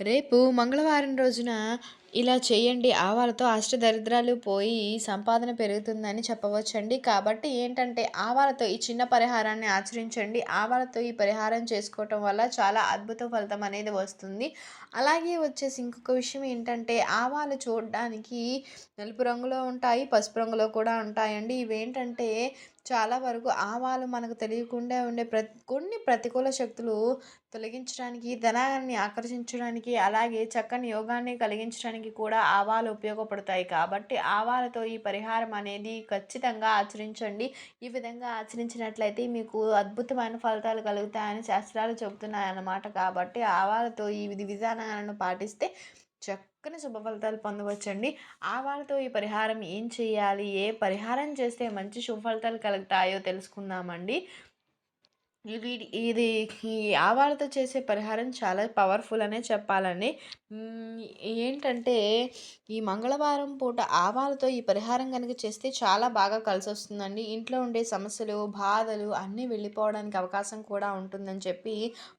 రేపు మంగళవారం రోజున ఇలా చేయండి. ఆవాలతో అష్టదరిద్రాలు పోయి సంపాదన పెరుగుతుందని చెప్పవచ్చండి. కాబట్టి ఏంటంటే ఆవాలతో ఈ చిన్న పరిహారాన్ని ఆచరించండి. ఆవాలతో ఈ పరిహారం చేసుకోవటం వల్ల చాలా అద్భుత ఫలితం అనేది వస్తుంది. అలాగే వచ్చేసి ఇంకొక విషయం ఏంటంటే ఆవాలు చూడడానికి నలుపు రంగులో ఉంటాయి పసుపు రంగులో కూడా ఉంటాయండి. ఇవేంటంటే చాలా వరకు ఆవాలు మనకు తెలియకుండా ఉండే ప్రతి కొన్ని ప్రతికూల శక్తులు తొలగించడానికి ధనాన్ని ఆకర్షించడానికి అలాగే చక్కని యోగాన్ని కలిగించడానికి కూడా ఆవాలు ఉపయోగపడతాయి. కాబట్టి ఆవాలతో ఈ పరిహారం అనేది ఖచ్చితంగా ఆచరించండి. ఈ విధంగా ఆచరించినట్లయితే మీకు అద్భుతమైన ఫలితాలు కలుగుతాయని శాస్త్రాలు చెబుతున్నాయి అన్నమాట కాబట్టి ఆవాలతో ఈ విధి విధానాలను పాటిస్తే చక్కని శుభ ఫలితాలు పొందవచ్చండి. ఆవాలతో ఈ పరిహారం ఏం చేయాలి? ఏ పరిహారం చేస్తే మంచి శుభ ఫలితాలు కలుగుతాయో తెలుసుకుందామండి. ఇది ఇది ఈ ఆవాలతో చేసే పరిహారం చాలా పవర్ఫుల్ అనే చెప్పాలండి. ఏంటంటే ఈ మంగళవారం పూట ఆవాలతో ఈ పరిహారం కనుక చేస్తే చాలా బాగా కలిసి వస్తుందండి ఇంట్లో ఉండే సమస్యలు బాధలు అన్నీ వెళ్ళిపోవడానికి అవకాశం కూడా ఉంటుందని చెప్పి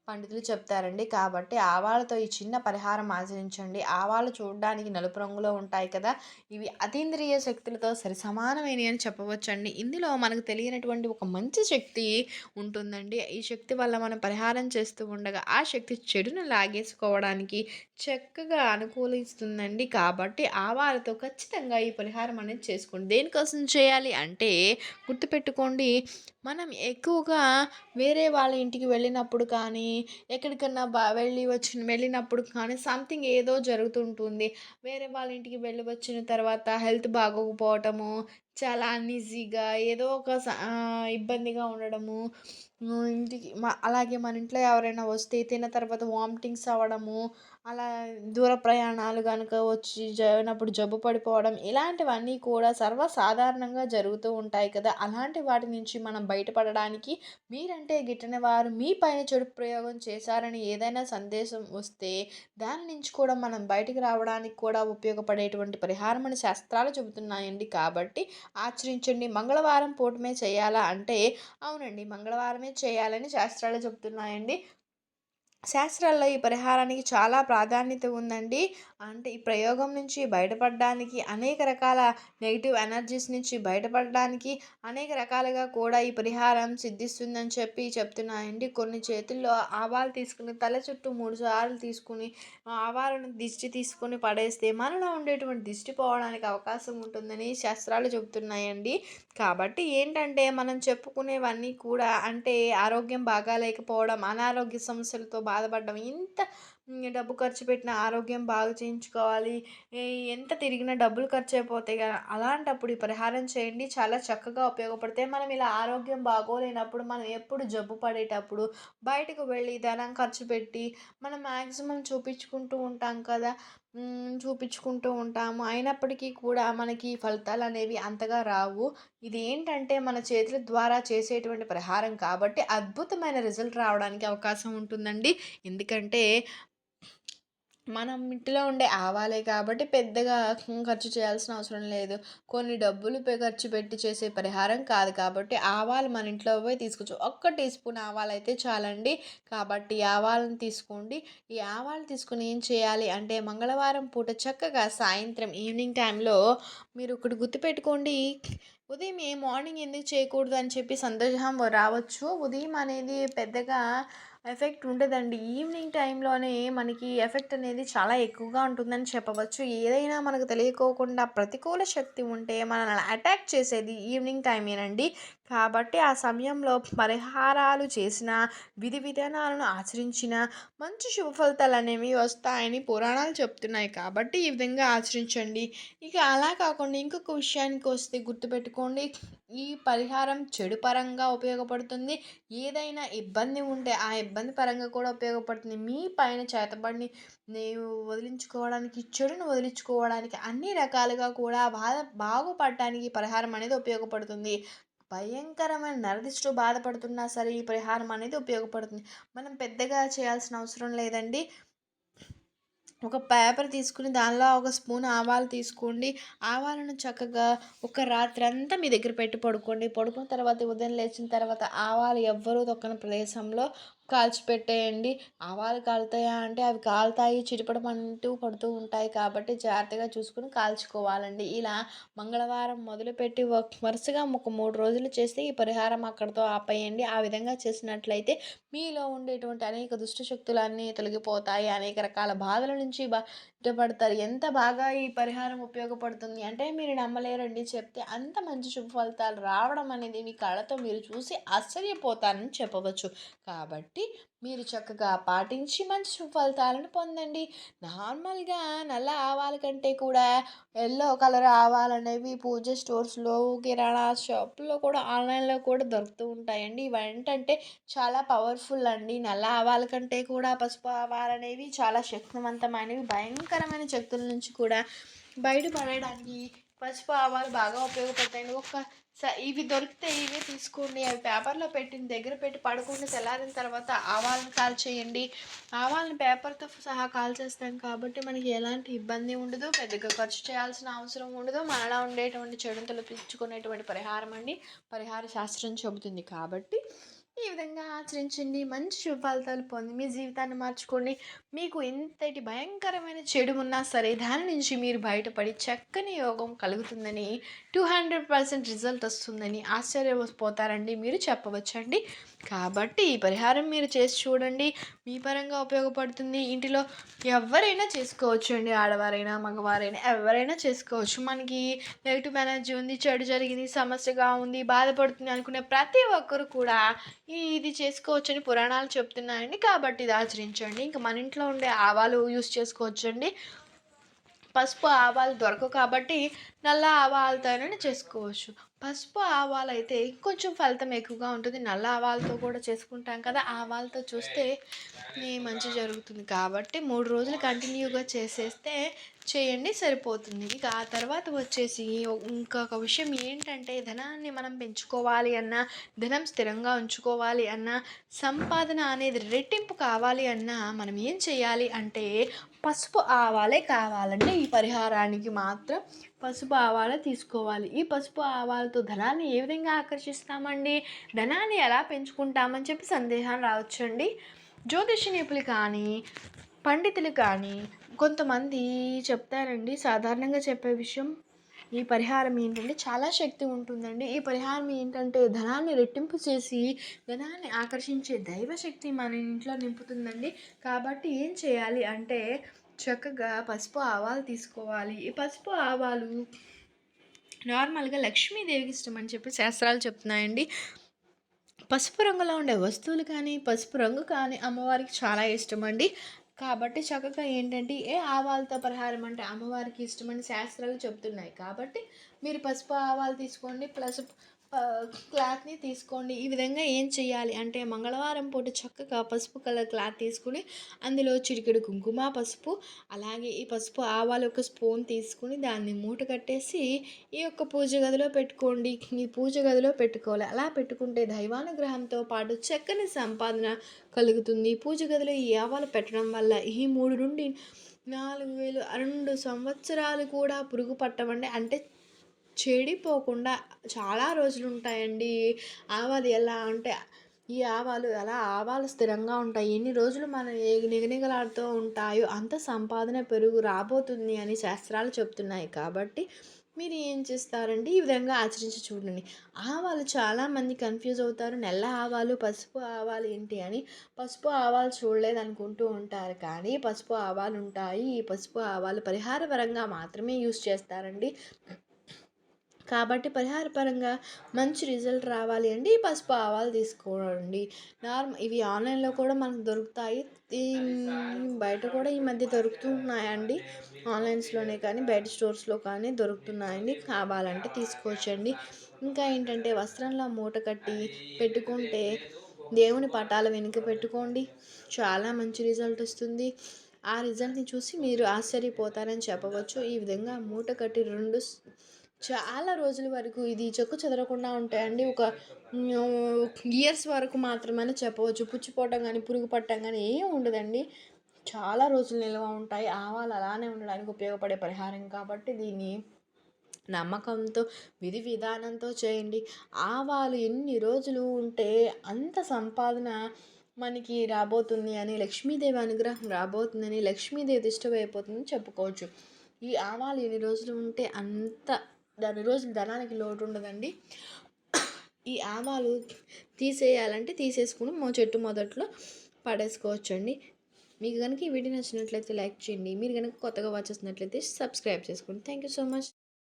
పండితులు చెప్తారండి. కాబట్టి ఆవాలతో ఈ చిన్న పరిహారం ఆచరించండి. ఆవాలు చూడడానికి నలుపు రంగులో ఉంటాయి కదా ఇవి అతీంద్రియ శక్తులతో సరి సమానమైనవి అని చెప్పవచ్చండి. ఇందులో మనకు తెలియనటువంటి ఒక మంచి శక్తి ఉంటుందండి. ఈ శక్తి వల్ల మనం పరిహారం చేస్తూ ఉండగా ఆ శక్తి చెడును లాగేసుకోవడానికి చక్కగా అనుకూలిస్తుందండి. కాబట్టి ఆవాలతో ఖచ్చితంగా ఈ పరిహారం అనేది చేసుకోండి. దేనికోసం చేయాలి అంటే గుర్తుపెట్టుకోండి మనం ఎక్కువగా వేరే వాళ్ళ ఇంటికి వెళ్ళినప్పుడు కానీ ఎక్కడికన్నా బా వెళ్ళి వచ్చిన వెళ్ళినప్పుడు కానీ సంథింగ్ ఏదో జరుగుతుంటుంది. వేరే వాళ్ళ ఇంటికి వెళ్ళి వచ్చిన తర్వాత హెల్త్ బాగోకపోవటము చాలా అన్ఈజీగా ఏదో ఒక ఇబ్బందిగా ఉండడము ఇంటికి మ అలాగే మన ఇంట్లో ఎవరైనా వస్తే తిన్న తర్వాత వామిటింగ్స్ అవ్వడము అలా దూర ప్రయాణాలు కనుక వచ్చి జరిగినప్పుడు జబ్బు పడిపోవడం ఇలాంటివన్నీ కూడా సర్వసాధారణంగా జరుగుతూ ఉంటాయి కదా. అలాంటి వాటి నుంచి మనం బయటపడడానికి మీరంటే గిట్టని వారు మీ పైన చెడు ప్రయోగం చేశారని ఏదైనా సందేశం వస్తే దాని నుంచి కూడా మనం బయటికి రావడానికి కూడా ఉపయోగపడేటువంటి పరిహారం అని శాస్త్రాలు చెబుతున్నాయండి. కాబట్టి ఆచరించండి. మంగళవారం పూటమే చేయాలా అంటే అవునండి. మంగళవారమే చేయాలని శాస్త్రాలు చెబుతున్నాయండి. శాస్త్రాల్లో ఈ పరిహారానికి చాలా ప్రాధాన్యత ఉందండి. అంటే ఈ ప్రయోగం నుంచి బయటపడడానికి అనేక రకాల నెగిటివ్ ఎనర్జీస్ నుంచి బయటపడడానికి అనేక రకాలుగా కూడా ఈ పరిహారం సిద్ధిస్తుందని చెప్పి చెప్తున్నాయండి. కొన్ని చేతుల్లో ఆవాలు తీసుకుని తల చుట్టూ మూడు సార్లు తీసుకుని ఆవాలను దిష్టి తీసుకుని పడేస్తే మనలో ఉండేటువంటి దిష్టి పోవడానికి అవకాశం ఉంటుందని శాస్త్రాలు చెబుతున్నాయండి. కాబట్టి ఏంటంటే మనం చెప్పుకునేవన్నీ కూడా అంటే ఆరోగ్యం బాగాలేకపోవడం అనారోగ్య సమస్యలతో బాధపడడం ఇంత డబ్బు ఖర్చు పెట్టిన ఆరోగ్యం బాగు చేయించుకోవాలి. ఎంత తిరిగినా డబ్బులు ఖర్చు అయిపోతాయి కదా. అలాంటప్పుడు ఈ పరిహారం చేయండి. చాలా చక్కగా ఉపయోగపడతాయి. మనం ఇలా ఆరోగ్యం బాగోలేనప్పుడు మనం ఎప్పుడు జబ్బు పడేటప్పుడు బయటకు వెళ్ళి ధనం ఖర్చు పెట్టి మనం మ్యాక్సిమం చూపించుకుంటూ ఉంటాం కదా. చూపించుకుంటూ ఉంటాము. అయినప్పటికీ కూడా మనకి ఫలితాలు అనేవి అంతగా రావు. ఇది ఏంటంటే మన చేతుల ద్వారా చేసేటువంటి పరిహారం కాబట్టి అద్భుతమైన రిజల్ట్ రావడానికి అవకాశం ఉంటుందండి. ఎందుకంటే మనం ఇంట్లో ఉండే ఆవాలే కాబట్టి పెద్దగా ఖర్చు చేయాల్సిన అవసరం లేదు. కొన్ని డబ్బులు ఖర్చు పెట్టి చేసే పరిహారం కాదు కాబట్టి ఆవాలు మన ఇంట్లో పోయి తీసుకోవచ్చు. ఒక్క టీ స్పూన్ ఆవాలు అయితే చాలండి. కాబట్టి ఆవాలను తీసుకోండి. ఈ ఆవాలు తీసుకుని ఏం చేయాలి అంటే మంగళవారం పూట చక్కగా సాయంత్రం ఈవినింగ్ టైంలో మీరు ఒకటి గుర్తుపెట్టుకోండి. ఉదయం ఏ మార్నింగ్ ఎందుకు చేయకూడదు అని చెప్పి సందేహం రావచ్చు. ఉదయం అనేది పెద్దగా ఎఫెక్ట్ ఉండదండి. ఈవినింగ్ టైంలోనే మనకి ఎఫెక్ట్ అనేది చాలా ఎక్కువగా ఉంటుందని చెప్పవచ్చు. ఏదైనా మనకు తెలియకోకుండా ప్రతికూల శక్తి ఉంటే మనల్ని అటాక్ చేసేది ఈవినింగ్ టైమేనండి. కాబట్టి ఆ సమయంలో పరిహారాలు చేసిన విధి విధానాలను ఆచరించిన మంచి శుభ ఫలితాలు అనేవి వస్తాయని పురాణాలు చెప్తున్నాయి. కాబట్టి ఈ విధంగా ఆచరించండి. ఇక అలా కాకుండా ఇంకొక విషయానికి వస్తే గుర్తుపెట్టుకోండి. ఈ పరిహారం చెడు పరంగా ఉపయోగపడుతుంది. ఏదైనా ఇబ్బంది ఉంటే ఆ ఇబ్బంది పరంగా కూడా ఉపయోగపడుతుంది. మీ పైన చేతబడిని నేను వదిలించుకోవడానికి చెడును వదిలించుకోవడానికి అన్ని రకాలుగా కూడా బాధ బాగుపడటానికి పరిహారం అనేది ఉపయోగపడుతుంది. భయంకరమైన నరదిష్టు బాధపడుతున్నా సరే ఈ పరిహారం అనేది ఉపయోగపడుతుంది. మనం పెద్దగా చేయాల్సిన అవసరం లేదండి. ఒక పేపర్ తీసుకుని దానిలో ఒక స్పూన్ ఆవాలు తీసుకోండి. ఆవాలను చక్కగా ఒక రాత్రి అంతా మీ దగ్గర పెట్టి పడుకోండి. పడుకున్న తర్వాత ఉదయం లేచిన తర్వాత ఆవాలు ఎవ్వరూ తొక్కని ప్రదేశంలో కాల్చిపెట్టేయండి. ఆవాలు కాలుతాయా అంటే అవి కాలుతాయి చిటపటమంటూ పడుతూ ఉంటాయి కాబట్టి జాగ్రత్తగా చూసుకుని కాల్చుకోవాలండి. ఇలా మంగళవారం మొదలుపెట్టి ఒక వరుసగా ఒక మూడు రోజులు చేస్తే ఈ పరిహారం అక్కడితో ఆపేయండి. ఆ విధంగా చేసినట్లయితే మీలో ఉండేటువంటి అనేక దుష్ట శక్తులన్నీ తొలగిపోతాయి. అనేక రకాల బాధల నుంచి బయటపడతారు. ఎంత బాగా ఈ పరిహారం ఉపయోగపడుతుంది అంటే మీరు నమ్మలేరండి చెప్తే అంత మంచి శుభ ఫలితాలు రావడం అనేది మీ కళ్ళతో మీరు చూసి ఆశ్చర్యపోతారని చెప్పవచ్చు. కాబట్టి మీరు చక్కగా పాటించి మంచి ఫలితాలను పొందండి. నార్మల్గా నల్ల ఆవాల కంటే కూడా ఎల్లో కలర్ ఆవాలు అనేవి పూజ స్టోర్స్లో కిరాణా షాప్లో కూడా ఆన్లైన్లో కూడా దొరుకుతూ ఉంటాయండి. ఇవి ఏంటంటే చాలా పవర్ఫుల్ అండి. నల్ల ఆవాల కంటే కూడా పసుపు ఆవాలు అనేవి చాలా శక్తివంతమైనవి భయంకరమైన శక్తుల నుంచి కూడా బయటపడడానికి పసుపు ఆవాలు బాగా ఉపయోగపడతాయండి. ఒక స ఇవి దొరికితే ఇవి తీసుకోండి. అవి పేపర్లో పెట్టిన దగ్గర పెట్టి పడుకుని తెల్లారిన తర్వాత ఆవాలను కాల్చేయండి. ఆవాలను పేపర్తో సహా కాల్చేస్తాం కాబట్టి మనకి ఎలాంటి ఇబ్బంది ఉండదు. పెద్దగా ఖర్చు చేయాల్సిన అవసరం ఉండదు. మనలా ఉండేటువంటి చెడును తలపించుకునేటువంటి పరిహారం అండి. పరిహార శాస్త్రం చెబుతుంది కాబట్టి ఈ విధంగా ఆచరించండి. మంచి శుభ ఫలితాలు పొంది మీ జీవితాన్ని మార్చుకోండి. మీకు ఎంతటి భయంకరమైన చెడు ఉన్నా సరే దాని నుంచి మీరు బయటపడి చక్కని యోగం కలుగుతుందని టూ హండ్రెడ్ పర్సెంట్ రిజల్ట్ వస్తుందని ఆశ్చర్యపోతారండి. మీరు చెప్పవచ్చండి. కాబట్టి ఈ పరిహారం మీరు చేసి చూడండి. మీ పరంగా ఉపయోగపడుతుంది. ఇంటిలో ఎవరైనా చేసుకోవచ్చు అండి ఆడవారైనా మగవారైనా ఎవరైనా చేసుకోవచ్చు. మనకి నెగిటివ్ ఎనర్జీ ఉంది చెడు జరిగింది సమస్యగా ఉంది బాధపడుతుంది అనుకునే ప్రతి ఒక్కరు కూడా ఇది చేసుకోవచ్చు అని పురాణాలు చెప్తున్నాయండి. కాబట్టి ఇది ఆచరించండి. ఇంకా మన ఇంట్లో ఉండే ఆవాలు యూస్ చేసుకోవచ్చండి. పసుపు ఆవాలు దొరకవు కాబట్టి నల్ల ఆవాలతోనే చేసుకోవచ్చు. పసుపు ఆవాలు అయితే కొంచెం ఫలితం ఎక్కువగా ఉంటుంది. నల్ల ఆవాలతో కూడా చేసుకుంటాం కదా ఆవాలతో చూస్తే మంచి జరుగుతుంది. కాబట్టి మూడు రోజులు కంటిన్యూగా చేసేస్తే చేయండి సరిపోతుంది. ఇక ఆ తర్వాత వచ్చేసి ఇంకొక విషయం ఏంటంటే ధనాన్ని మనం పెంచుకోవాలి అన్నా ధనం స్థిరంగా ఉంచుకోవాలి అన్నా సంపాదన అనేది రెట్టింపు కావాలి అన్నా మనం ఏం చేయాలి అంటే పసుపు ఆవాలే కావాలండి. ఈ పరిహారానికి మాత్రం పసుపు ఆవాలే తీసుకోవాలి. ఈ పసుపు ఆవాలతో ధనాన్ని ఏ విధంగా ఆకర్షిస్తామండి? ధనాన్ని ఎలా పెంచుకుంటామని చెప్పి సందేహం రావచ్చండి. జ్యోతిష నిపుణులు కానీ పండితులు కానీ కొంతమంది చెప్తారండి సాధారణంగా చెప్పే విషయం ఈ పరిహారం ఏంటంటే చాలా శక్తి ఉంటుందండి. ఈ పరిహారం ఏంటంటే ధనాన్ని రెట్టింపు చేసి ధనాన్ని ఆకర్షించే దైవశక్తి మన ఇంట్లో నింపుతుందండి. కాబట్టి ఏం చేయాలి అంటే చక్కగా పసుపు ఆవాలు తీసుకోవాలి. ఈ పసుపు ఆవాలు నార్మల్గా లక్ష్మీదేవికి ఇష్టం అని చెప్పి శాస్త్రాలు చెప్తున్నాయండి. పసుపు రంగులో ఉండే వస్తువులు కానీ పసుపు రంగు కానీ అమ్మవారికి చాలా ఇష్టం అండి. కాబట్టి చక్కగా ఏంటంటే ఏ ఆవాలతో పరిహారం అంటే అమ్మవారికి ఇష్టమని శాస్త్రాలు చెప్తున్నాయి. కాబట్టి మీరు పసుపు ఆవాలు తీసుకోండి ప్లస్ క్లాత్ని తీసుకోండి. ఈ విధంగా ఏం చేయాలి అంటే మంగళవారం పూట చక్కగా పసుపు కలర్ క్లాత్ తీసుకుని అందులో చిటికెడు కుంకుమ పసుపు అలాగే ఈ పసుపు ఆవాలు ఒక స్పూన్ తీసుకుని దాన్ని మూట కట్టేసి ఈ యొక్క పూజ గదిలో పెట్టుకోండి. ఈ పూజ గదిలో పెట్టుకోవాలి. అలా పెట్టుకుంటే దైవానుగ్రహంతో పాటు చక్కని సంపాదన కలుగుతుంది. పూజ గదిలో ఈ ఆవాలు పెట్టడం వల్ల ఈ మూడు నుండి నాలుగు వేలు రెండు సంవత్సరాలు కూడా పురుగు పట్టమండి అంటే చెడిపోకుండా చాలా రోజులు ఉంటాయండి ఆవాలు ఎలా అంటే ఈ ఆవాలు ఎలా ఆవాలు స్థిరంగా ఉంటాయి ఎన్ని రోజులు మనం నిగనిగలాడుతూ ఉంటాయో అంత సంపాదన పెరుగు రాబోతుంది అని శాస్త్రాలు చెప్తున్నాయి. కాబట్టి మీరు ఏం చేస్తారండి? ఈ విధంగా ఆచరించి చూడండి. ఆవాలు చాలామంది కన్ఫ్యూజ్ అవుతారు. నల్ల ఆవాలు పసుపు ఆవాలు ఏంటి అని. పసుపు ఆవాలు చూడలేదు అనుకుంటూ ఉంటారు. కానీ పసుపు ఆవాలు ఉంటాయి ఈ పసుపు ఆవాలు పరిహారపరంగా మాత్రమే యూస్ చేస్తారండి. కాబట్టి పరిహారపరంగా మంచి రిజల్ట్ రావాలి అంటే ఈ పసుపు ఆవాలు తీసుకోండి. నార్మల్ ఇవి ఆన్లైన్లో కూడా మనకు దొరుకుతాయి. బయట కూడా ఈ మధ్య దొరుకుతున్నాయండి. ఆన్లైన్స్లోనే కానీ బయట స్టోర్స్లో కానీ దొరుకుతున్నాయండి. కావాలంటే తీసుకోవచ్చండి. ఇంకా ఏంటంటే వస్త్రంలో మూట కట్టి పెట్టుకుంటే దేవుని పటాల వెనుక పెట్టుకోండి. చాలా మంచి రిజల్ట్ వస్తుంది. ఆ రిజల్ట్ని చూసి మీరు ఆశ్చర్యపోతారని చెప్పవచ్చు. ఈ విధంగా మూట కట్టి రెండు చాలా రోజుల వరకు ఇది చెక్కు చెదరకుండా ఉంటాయండి. ఒక ఇయర్స్ వరకు మాత్రమే చెప్పవచ్చు. పుచ్చిపోవటం కానీ పురుగు పట్టడం కానీ ఏం ఉండదండి. చాలా రోజులు నిల్వ ఉంటాయి. ఆవాలు అలానే ఉండడానికి ఉపయోగపడే పరిహారం కాబట్టి దీన్ని నమ్మకంతో విధి విధానంతో చేయండి. ఆవాలు ఎన్ని రోజులు ఉంటే అంత సంపాదన మనకి రాబోతుంది అని లక్ష్మీదేవి అనుగ్రహం రాబోతుందని లక్ష్మీదేవి ఇష్టమైపోతుందని చెప్పుకోవచ్చు. ఈ ఆవాలు ఎన్ని రోజులు ఉంటే అంత దాని రోజులు ధనానికి లోటు ఉండదండి ఈ ఆవాలు తీసేయాలంటే తీసేసుకుని మా చెట్టు మొదట్లో పడేసుకోవచ్చండి. మీకు కనుక ఈ వీడియో నచ్చినట్లయితే లైక్ చేయండి. మీరు కనుక కొత్తగా వాచ్ చేసినట్లయితే సబ్స్క్రైబ్ చేసుకోండి థ్యాంక్ యూ సో మచ్